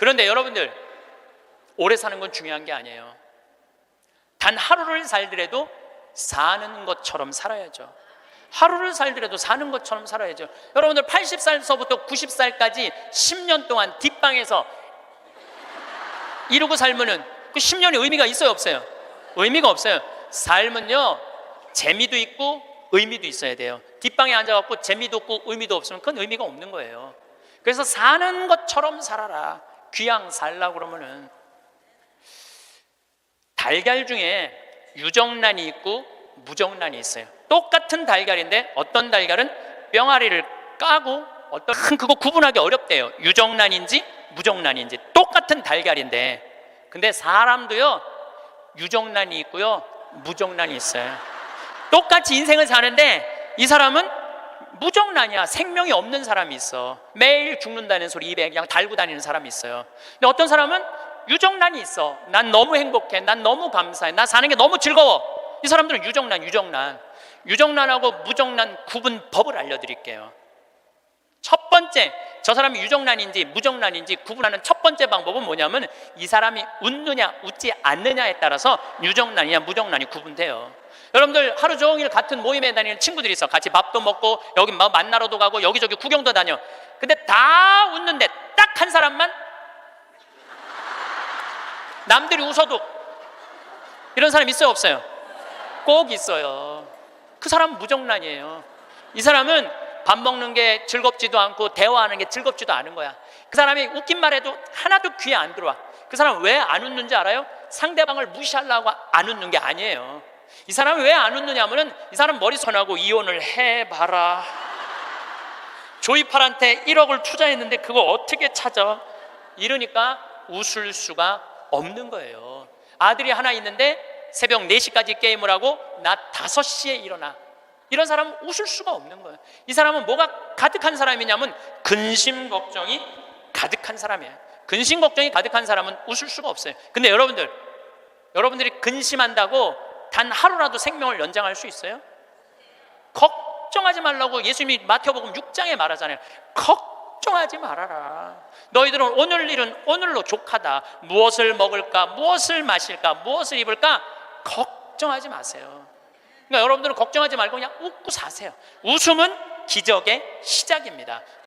그런데 여러분들 오래 사는 건 중요한 게 아니에요. 단 하루를 살더라도 사는 것처럼 살아야죠. 하루를 살더라도 사는 것처럼 살아야죠. 여러분들 80살서부터 90살까지 10년 동안 뒷방에서 이러고 살면은 그 10년의 의미가 있어요, 없어요? 의미가 없어요. 삶은요, 재미도 있고 의미도 있어야 돼요. 뒷방에 앉아갖고 재미도 없고 의미도 없으면 그건 의미가 없는 거예요. 그래서 사는 것처럼 살아라. 귀양 살라 그러면은 달걀 중에 유정란이 있고 무정란이 있어요. 똑같은 달걀인데 어떤 달걀은 뿅아리를 까고 어떤 큰 그거 구분하기 어렵대요. 유정란인지 무정란인지 똑같은 달걀인데 근데 사람도요 유정란이 있고요 무정란이 있어요. 똑같이 인생을 사는데 이 사람은 무정란이야. 생명이 없는 사람이 있어. 매일 죽는다는 소리 입에 그냥 달고 다니는 사람이 있어요. 근데 어떤 사람은 유정란이 있어. 난 너무 행복해. 난 너무 감사해. 나 사는 게 너무 즐거워. 이 사람들은 유정란, 유정란. 유정란하고 무정란 구분 법을 알려드릴게요. 첫 번째, 저 사람이 유정란인지 무정란인지 구분하는 첫 번째 방법은 뭐냐면 이 사람이 웃느냐, 웃지 않느냐에 따라서 유정란이냐, 무정란이 구분돼요. 여러분들 하루 종일 같은 모임에 다니는 친구들이 있어. 같이 밥도 먹고 여기 막 만나러도 가고 여기저기 구경도 다녀. 근데 다 웃는데 딱 한 사람만 남들이 웃어도 이런 사람 있어요, 없어요? 꼭 있어요. 그 사람은 무정란이에요. 이 사람은 밥 먹는 게 즐겁지도 않고 대화하는 게 즐겁지도 않은 거야. 그 사람이 웃긴 말 해도 하나도 귀에 안 들어와. 그 사람 왜 안 웃는지 알아요? 상대방을 무시하려고 안 웃는 게 아니에요. 이 사람이 왜 안 웃느냐면은 이 사람 머리 선하고 이혼을 해봐라. 조이팔한테 1억을 투자했는데 그거 어떻게 찾아? 이러니까 웃을 수가 없는 거예요. 아들이 하나 있는데 새벽 4시까지 게임을 하고 낮 5시에 일어나. 이런 사람은 웃을 수가 없는 거예요. 이 사람은 뭐가 가득한 사람이냐면 근심 걱정이 가득한 사람이에요. 근심 걱정이 가득한 사람은 웃을 수가 없어요. 근데 여러분들, 여러분들이 근심한다고 단 하루라도 생명을 연장할 수 있어요? 걱정하지 말라고 예수님이 마태복음 6장에 말하잖아요. 걱정하지 말아라. 너희들은 오늘 일은 오늘로 족하다. 무엇을 먹을까? 무엇을 마실까? 무엇을 입을까? 걱정하지 마세요. 그러니까 여러분들은 걱정하지 말고 그냥 웃고 사세요. 웃음은 기적의 시작입니다.